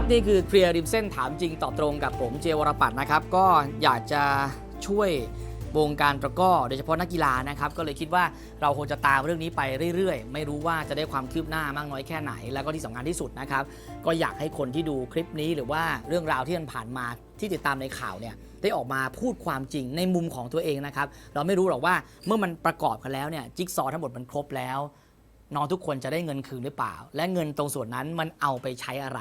วัสดีครับนี่คือเคลียร์ริมเส้นถามจริงตอบตรงกับผมเจวรปัตนะครับ ก็อยากจะช่วยวงการตะก้อโดยเฉพาะนักกีฬานะครับ ก็เลยคิดว่าเราคงจะตามเรื่องนี้ไปเรื่อยๆ ไม่รู้ว่าจะได้ความคืบหน้ามากน้อยแค่ไหน แล้วก็ที่สำคัญที่สุดนะครับ ก็อยากให้คนที่ดูคลิปนี้หรือว่าเรื่องราวที่มันผ่านมาที่ติดตามในข่าวเนี่ยได้ออกมาพูดความจริงในมุมของตัวเองนะครับ เราไม่รู้หรอกว่าเมื่อมันประกอบกันแล้วเนี่ยจิ๊กซอว์ทั้งหมดมันครบแล้วน้องทุกคนจะได้เงินคืนหรือเปล่า และเงินตรงส่วนนั้นมันเอาไปใช้อะไร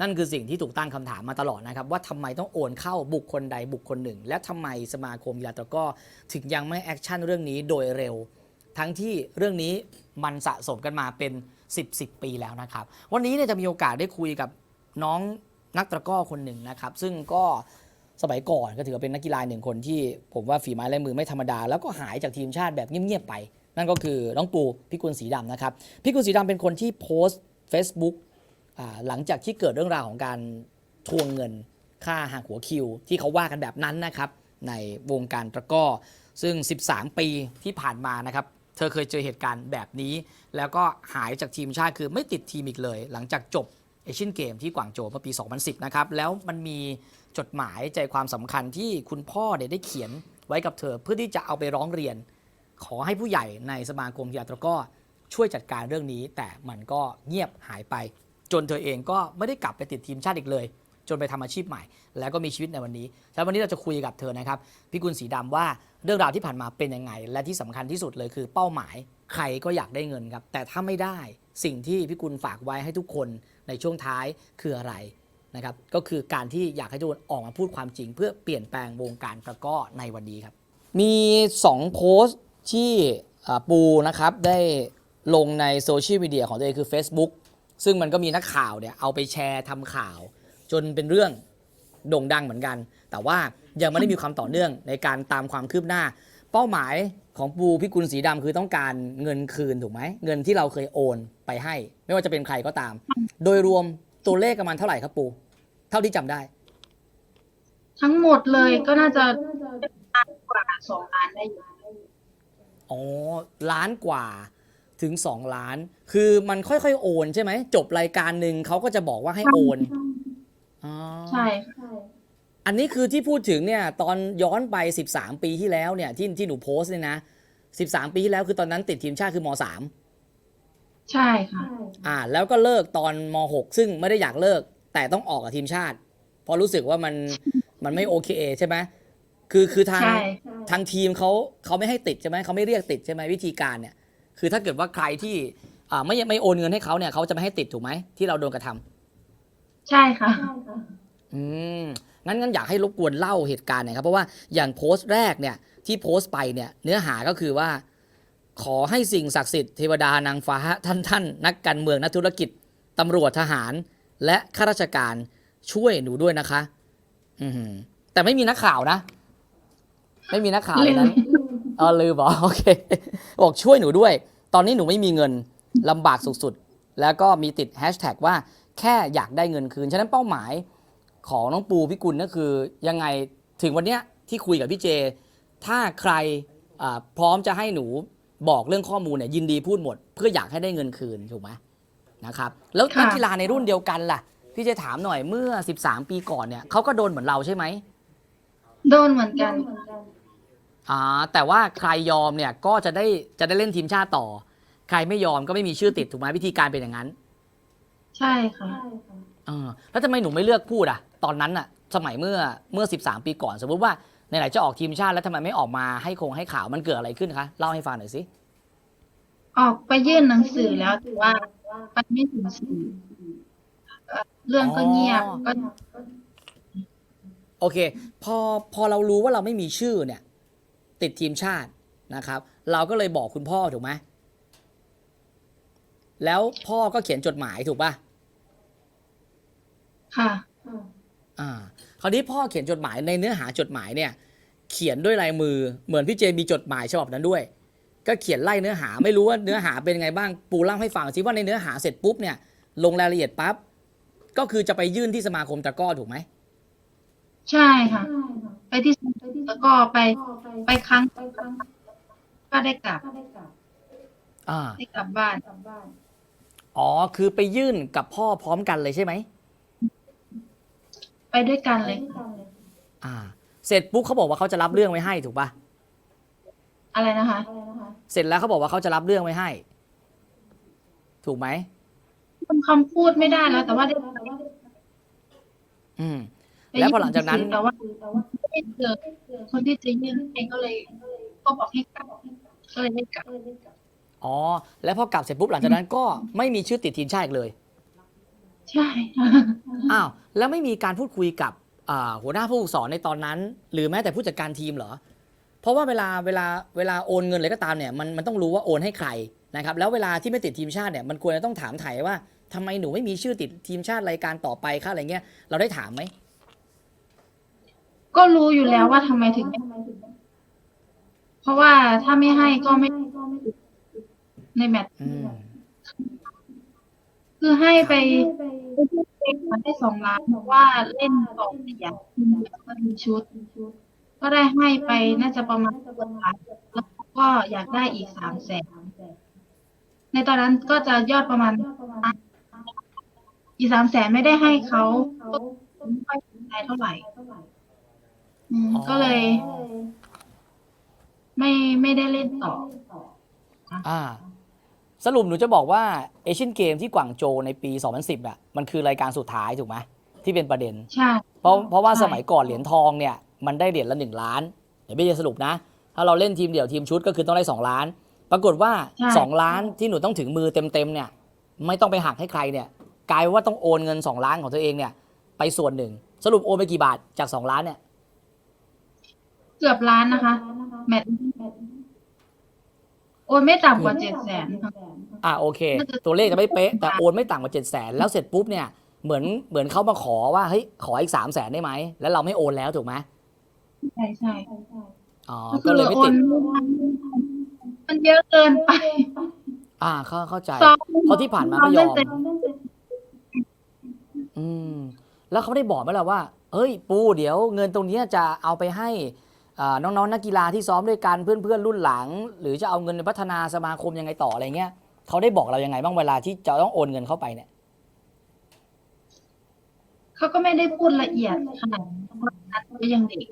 นั่นคือสิ่งที่ถูกตั้งคำถามมาตลอดนะครับ ว่าทำไมต้องโอนเข้าบุคคลใดบุคคลหนึ่ง และทำไมสมาคมกีฬาตะก้อถึงยังไม่แอคชั่นเรื่องนี้โดยเร็ว ทั้งที่เรื่องนี้มันสะสมกันมาเป็น 10 10 ปีแล้วนะครับ วันนี้เนี่ยจะมีโอกาสได้คุยกับน้องนักตะก้อคนหนึ่งนะครับ ซึ่งก็สมัยก่อนก็ถือว่าเป็นนักกีฬาหนึ่งคนที่ผมว่าฝีไม้ลายมือไม่ธรรมดา แล้วก็หายจากทีมชาติแบบเงียบๆไป นั่นก็คือน้องปูพิกุลสีดำนะครับพิกุลสีดำเป็นคนที่โพสต์ Facebook หลังจากที่เกิดเรื่องราวของการทวงเงินค่าหักหัวคิว ที่เขาว่ากันแบบนั้นนะครับในวงการตะก้อ ซึ่ง 13 ปีที่ผ่านมานะครับ เธอเคยเจอเหตุการณ์แบบนี้ แล้วก็หายจากทีมชาติคือไม่ติดทีมอีกเลย หลังจากจบเอเชียนเกมที่กวางโจวเมื่อปี 2010 นะครับ แล้วมันมีจดหมายใจความสำคัญที่คุณพ่อเนี่ยได้เขียนไว้กับเธอเพื่อที่จะเอาไปร้องเรียน ขอให้ผู้ใหญ่ในสมาคมกีฬาตะก้อช่วยจัดการเรื่องนี้ แต่มันก็เงียบหายไป จนเธอเองก็ไม่ได้กลับไปติดทีมชาติอีกเลย จนไปทำอาชีพใหม่ แล้วก็มีชีวิตในวันนี้แล้ววันนี้เราจะคุยกับเธอนะครับพี่กุลสีดำว่าเรื่องราวที่ผ่านมาเป็นยังไง และที่สำคัญที่สุดเลยคือเป้าหมายใครก็อยากได้เงินครับ แต่ถ้าไม่ได้สิ่งที่พี่กุลฝากไว้ให้ทุกคนในช่วงท้ายคืออะไรนะครับ ก็คือการที่อยากให้ทุกคนออกมาพูดความจริง เพื่อเปลี่ยนแปลงวงการตะก้อในวันนี้ครับ มี 2 โพสต์ที่ปูนะครับได้ลงในโซเชียลมีเดียของตัวเองคือ Facebook ซึ่งมันก็มีนักข่าวเนี่ยเอาไปแชร์ทำข่าว จนเป็นเรื่องโด่งดังเหมือนกัน แต่ว่ายังไม่ได้มีความต่อเนื่องในการตามความคืบหน้า เป้าหมายของปูพิกุลสีดำคือต้องการเงินคืนถูกไหมเงินที่เราเคยโอนไปให้ ไม่ว่าจะเป็นใครก็ตาม โดยรวมตัวเลขประมาณเท่าไหร่ครับปู เท่าที่จำได้ ทั้งหมดเลยก็น่าจะล้านกว่าสองล้านได้อยู่อ๋อล้านกว่า ถึง 2 ล้าน คือมันค่อยๆโอนใช่ไหม จบรายการหนึ่งเขาก็จะบอกว่าให้โอนอ๋อใช่ค่ะอันนี้คือที่พูดถึงเนี่ย ตอนย้อนไป 13 ปีที่แล้วเนี่ยที่ที่หนูโพสต์เนี่ยนะ 13 ปีที่แล้วคือตอนนั้นติดทีมชาติคือม .3 ใช่ค่ะ อ่า แล้วก็เลิกตอนม .6 ซึ่งไม่ได้อยากเลิก แต่ต้องออกกับทีมชาติ เพราะรู้สึกว่ามันมันไม่โอเคใช่ไหมคือคือทางใช่ทางทีมเขาเขาไม่ให้ติดใช่ไหมเขาไม่เรียกติดใช่ไหมวิธีการเนี่ย คือถ้าเกิดว่าใครที่อ่าไม่ไม่โอนเงินให้เขาเนี่ยเขาจะไม่ให้ติดถูกไหมที่เราโดนกระทำใช่ค่ะอืมงั้นงั้นอยากให้รบกวนเล่าเหตุการณ์หน่อยครับ เพราะว่าอย่างโพสต์แรกเนี่ย ที่โพสต์ไปเนี่ย เนื้อหาก็คือว่า ขอให้สิ่งศักดิ์สิทธิ์เทวดานางฟ้าท่านท่านนักการเมืองนักธุรกิจตำรวจทหาร และข้าราชการช่วยหนูด้วยนะคะ อือหือแต่ไม่มีนักข่าวนะ ไม่มีนักข่าวเลยนั้น เออลืมเหรอโอเค บอกช่วยหนูด้วย ตอนนี้หนูไม่มีเงินลำบากสุดๆ แล้วก็มีติดแฮชแท็กว่าแค่อยากได้เงินคืน ฉะนั้นเป้าหมายของน้องปูพิกุลก็คือยังไงถึงวันเนี้ยที่คุยกับพี่เจ ถ้าใครอ่าพร้อมจะให้หนูบอกเรื่องข้อมูลเนี่ยยินดีพูดหมด เพื่ออยากให้ได้เงินคืนถูกไหมนะครับแล้วค่ะนักกีฬาในรุ่นเดียวกันล่ะพี่เจถามหน่อยเมื่อ 13 ปีก่อนเนี่ยเขาก็โดนเหมือนเราใช่ไหมโดนเหมือนกัน อ่าแต่ว่าใครยอมเนี่ยก็จะได้จะได้เล่นทีมชาติต่อ ใครไม่ยอมก็ไม่มีชื่อติดถูกไหมวิธีการเป็นอย่างนั้น ใช่ค่ะเออแล้วทำไมหนูไม่เลือกพูดอะ ตอนนั้นอะ สมัยเมื่อเมื่อ 13 ปีก่อน สมมติว่าไหนๆจะออกทีมชาติแล้วทำไมไม่ออกมาให้คงให้ข่าวมันเกิดอะไรขึ้นคะเล่าให้ฟังหน่อยสิออกไปยื่นหนังสือแล้วแต่ว่าไปไม่ถึงสื่อเอ่อเรื่องก็เงียบก็ โอเค พอพอเรารู้ว่าเราไม่มีชื่อเนี่ย ติดทีมชาตินะครับ เราก็เลยบอกคุณพ่อถูกไหมแล้วพ่อก็เขียนจดหมายถูกป่ะค่ะอ่า คราวนี้พ่อเขียนจดหมายในเนื้อหาจดหมายเนี่ย เขียนด้วยลายมือเหมือนพี่เจมีจดหมายฉบับนั้นด้วย ก็เขียนไล่เนื้อหาไม่รู้ว่าเนื้อหาเป็นไงบ้างปูเล่าให้ฟังสิว่าในเนื้อหาเสร็จปุ๊บเนี่ย ลงรายละเอียดปั๊บก็คือจะไปยื่นที่สมาคมตะกร้อถูกไหมใช่ค่ะ ไปที่แล้วก็ไปไปครั้งก็ได้กลับอ่าได้กลับบ้านอ๋อ คือไปยื่นกับพ่อพร้อมกันเลยใช่ไหมด้วยกันเลย อ่า เสร็จปุ๊บเขาบอกว่าเขาจะรับเรื่องไว้ให้ถูกปะอะไรนะคะ เสร็จแล้วเขาบอกว่าเขาจะรับเรื่องไว้ให้ ถูกไหมจำคำพูดไม่ได้แล้ว แต่ว่าได้อืม แล้วพอหลังจากนั้นแต่ว่า ไม่เจอคนที่จะยื่นให้ก็เลยก็บอกให้กลับก็เลยไม่กลับอ๋อ แล้วพอกลับเสร็จปุ๊บหลังจากนั้นก็ไม่มีชื่อติดทีมชาติอีกเลย ใช่อ้าวแล้วไม่มีการพูดคุยกับอ่าหัวหน้าผู้ฝึกสอนในตอนนั้น หรือแม้แต่ผู้จัดการทีมเหรอ เพราะว่าเวลาเวลาเวลาโอนเงินอะไรก็ตามเนี่ยมันมันต้องรู้ว่าโอนให้ใครนะครับแล้วเวลาที่ไม่ติดทีมชาติเนี่ยมันควรจะต้องถามไถ่ว่าทำไมหนูไม่มีชื่อติดทีมชาติรายการต่อไปค่าอะไรเงี้ยเราได้ถามไหม ก็รู้อยู่แล้วว่าทำไมถึงไม่เพราะว่าถ้าไม่ให้ก็ไม่ในแมตช์อืม คือให้ไปมันได้สองล้านเพราะว่าเล่นสองเสียงก็มีชุด ก็ได้ให้ไปน่าจะประมาณล้านแล้วก็อยากได้อีกสามแสนในตอนนั้นก็จะยอดประมาณ อีกสามแสนไม่ได้ให้เขาก็ไม่ค่อยสนใจเท่าไหร่ อืมอ๋อ ก็เลยไม่ไม่ได้เล่นต่อ อ่า สรุปหนูจะบอกว่าเอเชียนเกมที่กวางโจวในปี 2010อะมันคือรายการสุดท้ายถูกไหมที่เป็นประเด็น ใช่ เพราะเพราะว่าใช่ สมัยก่อนเหรียญทองเนี่ยมันได้เหรียญละหนึ่งล้าน เดี๋ยวไม่ได้สรุปนะ ถ้าเราเล่นทีมเดี่ยวทีมชุดก็คือต้องได้สองล้าน ปรากฏว่าสองล้านที่หนูต้องถึงมือเต็มๆเนี่ย ไม่ต้องไปหักให้ใครเนี่ย กลายเป็นว่าต้องโอนเงินสองล้านของตัวเองเนี่ย ไปส่วนหนึ่ง สรุปโอนไปกี่บาทจากสองล้านเนี่ย เกือบล้านนะคะ แมตช์โอนไม่ต่ำกว่าเจ็ดแสนค่ะ อ่าโอเคน่าจะตัวเลขจะไม่เป๊ะ แต่โอนไม่ต่ำกว่าเจ็ดแสนแล้วเสร็จปุ๊บเนี่ยเหมือนเหมือนเขามาขอว่าเฮ้ยขออีกสามแสนได้ไหมแล้วเราไม่โอนแล้วถูกไหมใช่ใช่อ๋อก็คืก็อเลยไม่โอตินดมันเยอะเกินไป อ่าเข้าเข้าใจซ้อมเพราะที่ผ่านมาไม่ยอมซ้เล่นอืม แล้วเขาได้บอกไหมล่ะว่าเฮ้ยปูเดี๋ยวเงินตรงเนี้ยจะเอาไปให้อ่า น้องๆนักกีฬาที่ซ้อมด้วยกันเพื่อนๆรุ่นหลัง หรือจะเอาเงินไปพัฒนาสมาคมยังไงต่ออะไรเงี้ยเขาได้บอกเรายังไงบ้างเวลาที่จะต้องโอนเงินเข้าไปเนี่ยเขาก็ไม่ได้พูดละเอียดขนาดนั้นเพราะนัดก็ยังเด็ก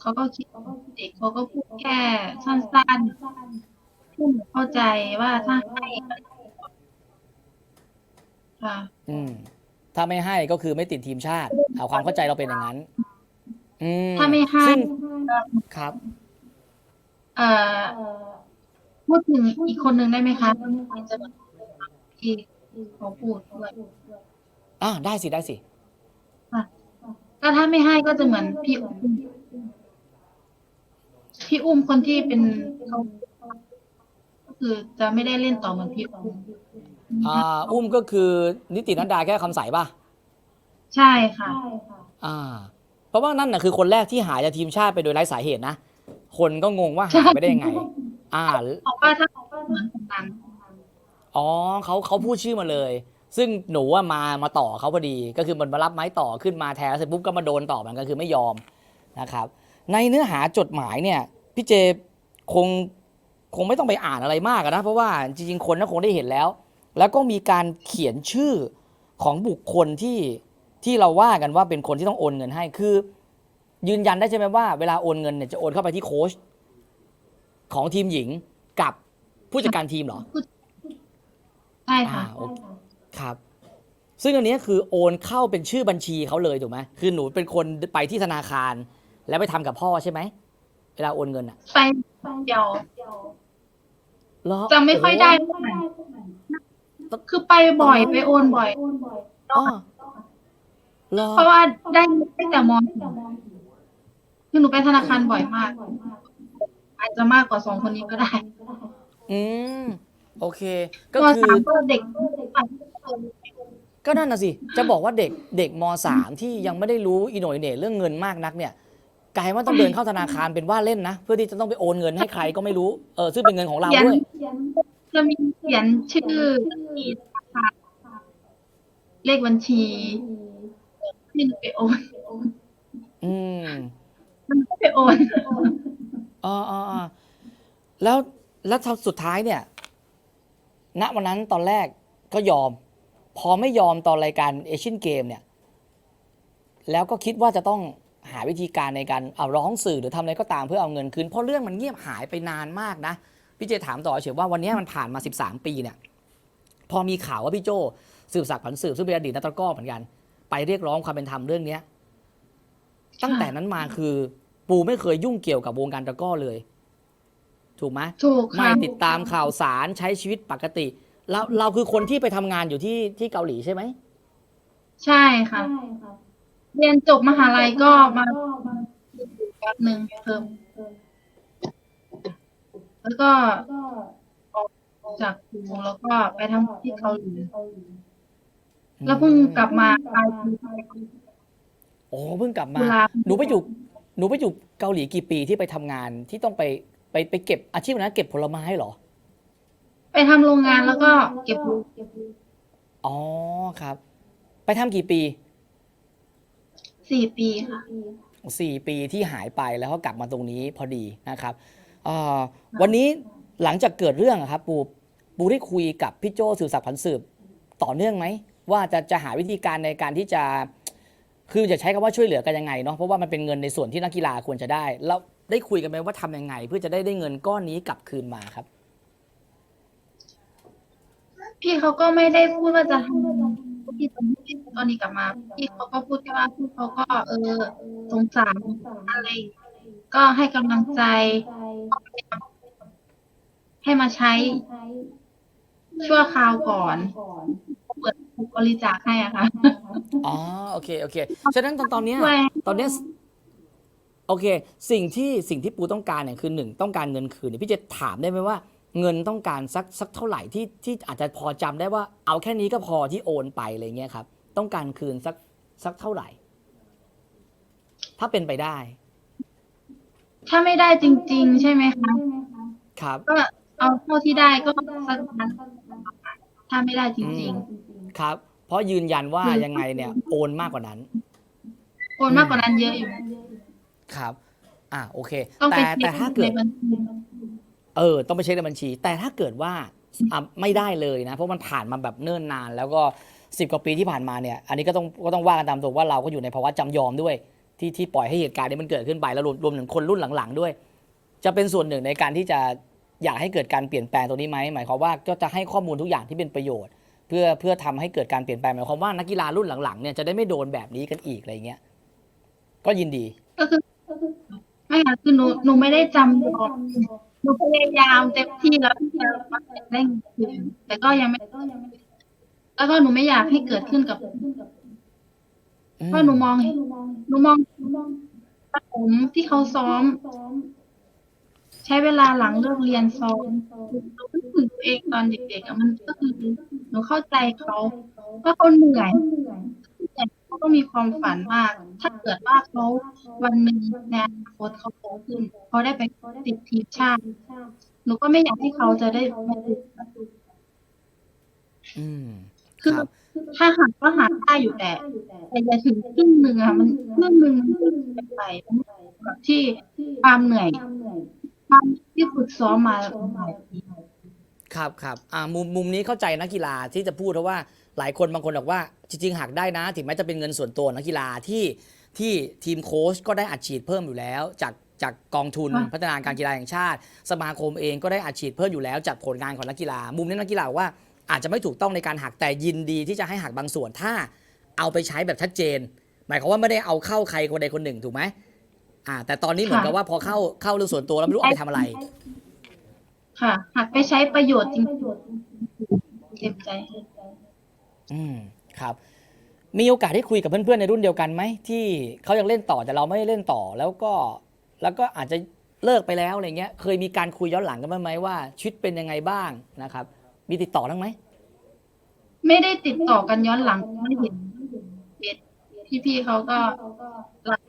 เขาก็คิดว่าเด็กเขาก็พูดแค่สั้นๆพูดเข้าใจว่าถ้าให้ค่ะอืม ถ้าไม่ให้ก็คือไม่ติดทีมชาติเอาความเข้าใจเราเป็นอย่างนั้น อืมถ้าไม่ให้ซึ่ง ครับเอ่อพูดถึงอีกคนหนึ่งได้ไหมคะจะที่เขาพูดด้วยอ่าได้สิได้สิก็ถ้าไม่ให้ก็จะเหมือนพี่อุ้มพี่อุ้มคนที่เป็นเขาก็คือจะไม่ได้เล่นต่อเหมือนพี่อุ้มอ่า อุ้มก็คือนิตินันดาแค่คำใสป่ะ ใช่ค่ะ อ่า เพราะว่านั่นน่ะคือคนแรกที่หายจากทีมชาติไปโดยไร้สาเหตุนะ คนก็งงว่าหายไปได้ยังไง อ่าบอกว่าถ้าเหมือนคนนั้นอ๋อเขาเขาพูดชื่อมาเลย ซึ่งหนูว่ามามาต่อเขาพอดี ก็คือมันมารับไม้ต่อขึ้นมาแทนเสร็จปุ๊บก็มาโดนต่อมันก็คือไม่ยอมนะครับ ในเนื้อหาจดหมายเนี่ยพี่เจคงคงไม่ต้องไปอ่านอะไรมากอะนะ เพราะว่าจริงๆคนก็คงได้เห็นแล้ว แล้วก็มีการเขียนชื่อของบุคคลที่ ที่เราว่ากันว่าเป็นคนที่ต้องโอนเงินให้คือ ยืนยันได้ใช่ไหมว่าเวลาโอนเงินเนี่ยจะโอนเข้าไปที่โค้ชของทีมหญิงกับผู้จัดการทีมเหรอใช่ค่ะอ่าโอเคครับ ซึ่งอันเนี้ยคือโอนเข้าเป็นชื่อบัญชีเขาเลยถูกไหมคือหนูเป็นคนไปที่ธนาคาร แล้วไปทำกับพ่อใช่ไหมเวลาโอนเงินอะไปเดียวเหรอจะไม่ค่อยได้เท่าไหร่คือไปบ่อยไปโอนบ่อยอ๋อ เหรอเพราะว่าได้ตั้งแต่มสี่คือหนูไปธนาคารบ่อยมาก อาจจะมากกว่าสองคนนี้ก็ได้ อืมโอเค ก็มคือสามก็เด็กก็นั่นน่ะสิ จะบอกว่าเด็กเด็กมสามที่ยังไม่ได้รู้อีโหน่อยเหน่เรื่องเงินมากนักเนี่ยกลายว่าต้องเดินเข้าธนาคารเป็นว่าเล่นนะ เพื่อที่จะต้องไปโอนเงินให้ใครก็ไม่รู้เออซึ่งเป็นเงินของเราเขียนด้วยจะมีเขียนชื่อที่ธนาคารเลขบัญชี ที่หนูไปโอนอืมมันก็ไปโอนอ๋ออ๋ออ๋อแล้วแล้วสุดท้ายเนี่ย ณวันนั้นตอนแรกก็ยอม พอไม่ยอมตอนรายการเอเชียนเกมเนี่ย แล้วก็คิดว่าจะต้องหาวิธีการในการเอาร้องสื่อหรือทำอะไรก็ตามเพื่อเอาเงินคืนเพราะเรื่องมันเงียบหายไปนานมากนะพี่เจถามต่อเฉยว่าวันนี้มันผ่านมา 13 ปีเนี่ย พอมีข่าวว่าพี่โจสืบศักดิ์ผันสืบซึ่งเป็นอดีตนักตะกร้อเหมือนกัน ไปเรียกร้องความเป็นธรรมเรื่องเนี้ย ตั้งแต่นั้นมาคือ ปูไม่เคยยุ่งเกี่ยวกับวงการตะกร้อเลย ถูกไหมถูกไม่ค่ะติดตามข่าวสารใช้ชีวิตปกติเราเราคือคนที่ไปทำงานอยู่ที่ที่เกาหลีใช่ไหมใช่ค่ะเรียนจบมหาลัยก็มาแป๊บหนึ่งเพิ่มแล้วก็ออกจากกรุงแล้วก็ไปทำที่เกาหลี แล้วเพิ่งกลับมาปลายปีโอ้เพิ่งกลับมาตุลาหนูไปอยู่หนูไปอยู่เกาหลีกี่ปีที่ไปทำงานที่ต้องไปไปไปเก็บอาชีพนั้นเก็บผลไม้เหรอไปทำโรงงานแล้วก็เก็บอ๋อครับ ไปทำกี่ปีสี่ปีค่ะ สี่ปีที่หายไปแล้วก็กลับมาตรงนี้พอดีนะครับเอ่อวันนี้หลังจากเกิดเรื่องอะครับปูปูได้คุยกับพี่โจสื่อสักดิ์ผันสืบต่อเนื่องไหม ว่าจะจะหาวิธีการในการที่จะ คือจะใช้คำว่าช่วยเหลือกันยังไงเนาะเพราะว่ามันเป็นเงินในส่วนที่นักกีฬาควรจะได้ แล้วได้คุยกันไหมว่าทำยังไง เพื่อจะได้ได้เงินก้อนนี้กลับคืนมาครับ พี่เขาก็ไม่ได้พูดว่าจะทำที่ตอนที่ตอนนี้กลับมา พี่เขาก็พูดแค่ว่าพี่เขาก็เออสงสารอะไร ก็ให้กำลังใจ ให้มาใช้ชั่วคราวก่อน บริจาคให้อะค่ะ อ๋อโอเคโอเคฉะนั้นตอนตอนเนี้ยช่วย ตอนเนี้ยโอเค สิ่งที่สิ่งที่ปูต้องการเนี่ยคือหนึ่งต้องการเงินคืนเนี่ยพี่จะถามได้ไหมว่า เงินต้องการสักสักเท่าไหร่ที่ที่อาจจะพอจำได้ว่าเอาแค่นี้ก็พอที่โอนไปอะไรเงี้ยครับ ต้องการคืนสักสักเท่าไหร่ ถ้าเป็นไปได้ถ้าไม่ได้จริง ๆ ใช่ไหมคะ ครับ ก็เอาเท่าที่ได้ก็สักนั้นถ้าไม่ได้จริง ครับ เพราะยืนยันว่าอืมยังไงเนี่ยโอนมากกว่านั้นๆโอนมากกว่านั้นเยอะอยู่ครับ อ่าโอเคต้องไปแต่เช็แต่คถ้าเกิในดบัญชีเออ ต้องไปเช็คในบัญชี แต่ถ้าเกิดว่าอะไม่ได้เลยนะ เพราะมันผ่านมาแบบเนิ่นนาน แล้วก็สิบกว่าปีที่ผ่านมาเนี่ย อันนี้ก็ต้องก็ต้องว่ากันตามตรงว่าเราก็อยู่ในภาวะจำยอมด้วย ที่ที่ปล่อยให้เหตุการณ์นี้มันเกิดขึ้นไปแล้วรวมรวมถึงคนรุ่นหลังๆด้วย จะเป็นส่วนหนึ่งในการที่จะอยากให้เกิดการเปลี่ยนแปลงตรงนี้ไหมหมายความว่าก็จะให้ข้อมูลทุกอย่างที่เป็นประโยชน์ เพื่อเพื่อทำให้เกิดการเปลี่ยนแปลงหมายความว่านักกีฬารุ่นหลังๆเนี่ยจะได้ไม่โดนแบบนี้กันอีกอะไรเงี้ยก็ยินดีก็คือไม่ค่ะคือหนูหนูไม่ได้จำยอมหนูพยายามเต็มที่แล้วที่จะมาได้เงินแต่ก็ยังไม่แล้วก็หนูไม่อยากให้เกิดขึ้นกับเพราะหนูมองหนูมองผมที่เขาซ้อม ใช้เวลาหลังเลิกเรียนซ้อมหนูนึกถึงตัวเองตอนเด็กๆอะมันก็คือหนูเข้าใจเขาว่าเขาเหนื่อยแต่เขาก็มีความฝันว่าถ้าเกิดว่าเขาวันหนึ่งในอนาคตเขาโตขึ้นเขาได้ไปติดทีมชาติหนูก็ไม่อยากให้เขาจะได้มาติดอืมคือถ้าหากก็หาได้อยู่แต่แต่อย่าถึงครึ่งหนึ่งอะมันครึ่งหนึ่งมันไปแบบที่ความเหนื่อย ที่ฝึกซ้อมมาหลายปีครับครับอ่ามุมมุมนี้เข้าใจนักกีฬาที่จะพูดเพราะว่าหลายคนบางคนบอกว่าจริง ๆหักได้นะ ถึงแม้จะเป็นเงินส่วนตัวนักกีฬาที่ที่ทีมโค้ชก็ได้อัดฉีดเพิ่มอยู่แล้ว จากจากกองทุนค่ะพัฒนาการกีฬาแห่งชาติ สมาคมเองก็ได้อัดฉีดเพิ่มอยู่แล้ว จากผลงานของนักกีฬา มุมนี้นักกีฬาบอกว่าอาจจะไม่ถูกต้องในการหักแต่ยินดีที่จะให้หักบางส่วนถ้าเอาไปใช้แบบชัดเจน หมายความว่าไม่ได้เอาเข้าใครคนใดคนหนึ่งถูกไหม อ่า แต่ตอนนี้เหมือนกับว่าพอเข้าเข้าเรื่องส่วนตัวแล้วไม่รู้เอาไปทำอะไร ค่ะ หากไปใช้ประโยชน์จริงๆเต็มใจ อืมครับ มีโอกาสได้คุยกับเพื่อนๆในรุ่นเดียวกันไหมที่เขายังเล่นต่อแต่เราไม่ได้เล่นต่อแล้วก็ แล้วก็อาจจะเลิกไปแล้วอะไรเงี้ย เคยมีการคุยย้อนหลังกันบ้างไหมว่าชีวิตเป็นยังไงบ้างนะครับ มีติดต่อบ้างไหมไม่ได้ติดต่อกันย้อนหลังไม่เห็นเห็นพี่ๆเขาก็รักกันพูดค่ะ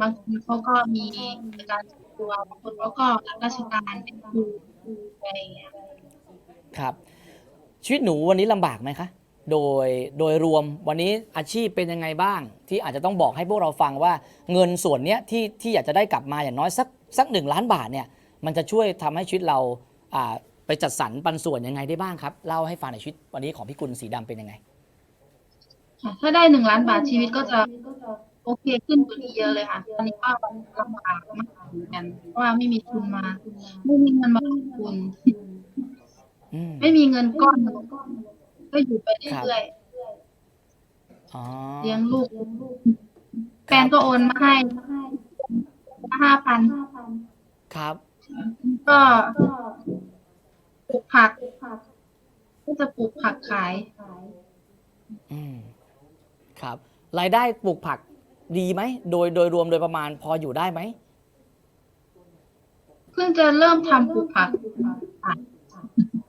บางคนเขาก็มีการตัวบางคนเขาก็รับราชการเป็นครูอะไรอย่างเงี้ยครับ ชีวิตหนูวันนี้ลำบากไหมคะ โดยโดยรวมวันนี้อาชีพเป็นยังไงบ้าง ที่อาจจะต้องบอกให้พวกเราฟังว่าเงินส่วนเนี้ยที่ที่อยากจะได้กลับมาอย่างน้อยสักสักหนึ่งล้านบาทเนี่ยมันจะช่วยทำให้ชีวิตเราอ่าไปจัดสรรปันส่วนยังไงได้บ้างครับเล่าให้ฟังในอยชีวิตวันนี้ของพี่กุลสีดำเป็นยังไง ค่ะถ้าได้หนึ่งล้านบาทชีวิตก็จะ โอเคขึ้นกว่านี้เยอะเลยค่ะตอนนี้ก็ลำบากมากเหมือนกัน เพราะว่าไม่มีทุนมา ไม่มีเงินมาลงทุนอืมไม่มีเงินก้อนมาลงทุนก็อยู่ไปเรื่อยอ๋อๆเลี้ยงลูกแฟนก็โอนมาให้ห้าพันครับ ก็ปลูกผัก ก็จะปลูกผักขาย อืมครับ รายได้ปลูกผัก ดีไหมโดยโดยรวมโดยประมาณพออยู่ได้ไหมเพิ่งจะเริ่มทำปลูกผัก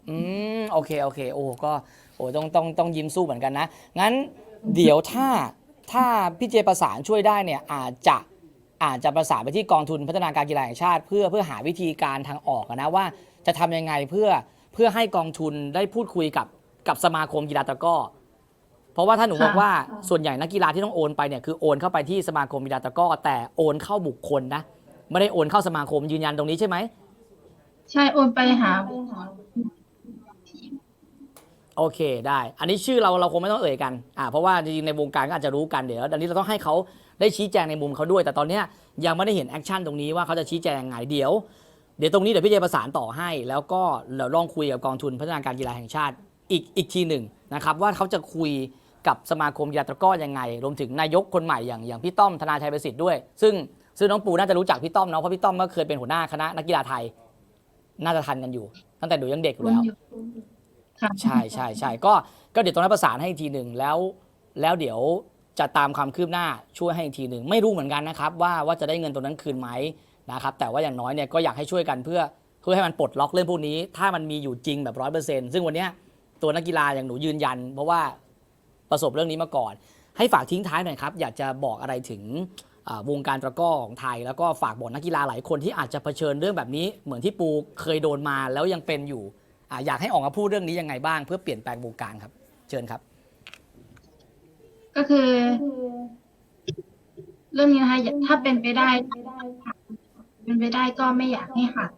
อืมโอเคโอเค โอ้ก็โอ้ต้องต้องต้องยิ้มสู้เหมือนกันนะ งั้นเดี๋ยวถ้าถ้าพี่เจประสานช่วยได้เนี่ยอาจจะอาจจะประสานไปที่กองทุนพัฒนาการกีฬาแห่งชาติ เพื่อเพื่อหาวิธีการทางออกอะนะว่าจะทำยังไงเพื่อเพื่อให้กองทุนได้พูดคุยกับกับสมาคมกีฬาตะกร้อเพ ราะว่าถ้าหนูค่ะบอกว่าส่วนใหญ่นักกีฬาที่ต้องโอนไปเนี่ยคือโอนเข้าไปที่สมาคมกีฬาตะกร้อแต่โอนเข้าบุคคลนะไม่ได้โอนเข้าสมาคมยืนยันตรงนี้ใช่ไหมใช่โอนไปหาบุคคลโอเคได้ อันนี้ชื่อเราเราคงไม่ต้องเอ่ยกันอ่าเพราะว่าจริงๆในวงการก็อาจจะรู้กันเดี๋ยวอันนี้เราต้องให้เขาได้ชี้แจงในมุมเขาด้วย แต่ตอนเนี้ยยังไม่ได้เห็นแอคชั่นตรงนี้ว่าเขาจะชี้แจงยังไงเดี๋ยวเดี๋ยวตรงนี้เดี๋ยวพี่เจประสานต่อให้ แล้วก็เราลองคุยกับกองทุนพัฒนาการกีฬาแห่งชาติอีกอีกทีหนึ่งนะครับว่าเขาจะคุย กับสมาคมกีฬาตะกร้อยังไง รวมถึงนายกคนใหม่อย่างอย่างพี่ต้อมธนาชัยประสิทธิ์ด้วย ซึ่งซึ่งน้องปูน่าจะรู้จักพี่ต้อมเนาะเพราะพี่ต้อมก็เคยเป็นหัวหน้าคณะนักกีฬาไทย น่าจะทันกันอยู่ ตั้งแต่หนูยังเด็กอยู่แล้วค่ะใช่ใช่ใช่ก็ก็เดี๋ยวตรงนั้นประสานให้อีกทีหนึ่งแล้ว แล้วเดี๋ยวจะตามความคืบหน้าช่วยให้อีกทีหนึ่งไม่รู้เหมือนกันนะครับว่าว่าจะได้เงินตรงนั้นคืนไหมนะครับแต่ว่าอย่างน้อยเนี่ยก็อยากให้ช่วยกันเพื่อเพื่อให้มันปลดล็อกเรื่องพวกนี้ ถ้ามันมีอยู่จริงแบบร้อยเปอร์เซ็นต์ซึ่งวันเนี้ยตัวนักกีฬาอย่างหนูยืนยัน เพราะว่า ประสบเรื่องนี้มาก่อน ให้ฝากทิ้งท้ายหน่อยครับ อยากจะบอกอะไรถึงวงการตะก้อของไทย แล้วก็ฝากบอกนักกีฬาหลายคนที่อาจจะเผชิญเรื่องแบบนี้ เหมือนที่ปูเคยโดนมาแล้วยังเป็นอยู่ออยากให้ออกมาพูดเรื่องนี้ยังไงบ้าง เพื่อเปลี่ยนแปลงวงการครับ เชิญครับ ก็คือ เรื่องนี้นะคะถ้าเป็นไปได้เป็นไปได้ก็ไม่อยากให้หัก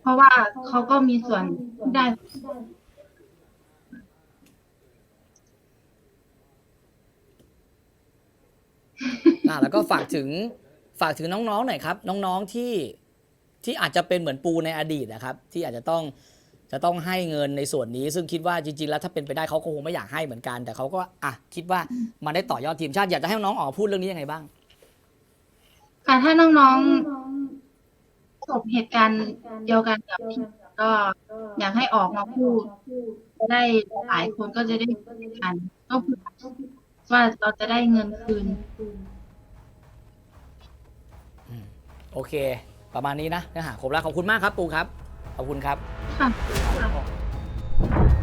เพราะว่าเขาก็มีส่วนได้ อะแล้วก็ฝากถึงฝากถึงน้องๆหน่อยครับ น้องๆที่ที่อาจจะเป็นเหมือนปูในอดีตนะครับ ที่อาจจะต้องจะต้องให้เงินในส่วนนี้ ซึ่งคิดว่าจริงๆ แล้วถ้าเป็นไปได้เขาก็คงไม่อยากให้เหมือนกัน แต่เขาก็อะคิดว่ามันได้ต่อยอดทีมชาติอยากจะให้น้องออกพูดเรื่องนี้ยังไงบ้างค่ะถ้าน้องๆประสบเหตุการณ์เดียวกันกับพี่ก็อยากให้ออกมาพูดจะได้หลายคนก็จะได้กันก็คือ ว่าเราจะได้เงินคืน โอเค ประมาณนี้นะเนื้อหาครบแล้วขอบคุณมากครับปูครับ ขอบคุณครับ ค่ะ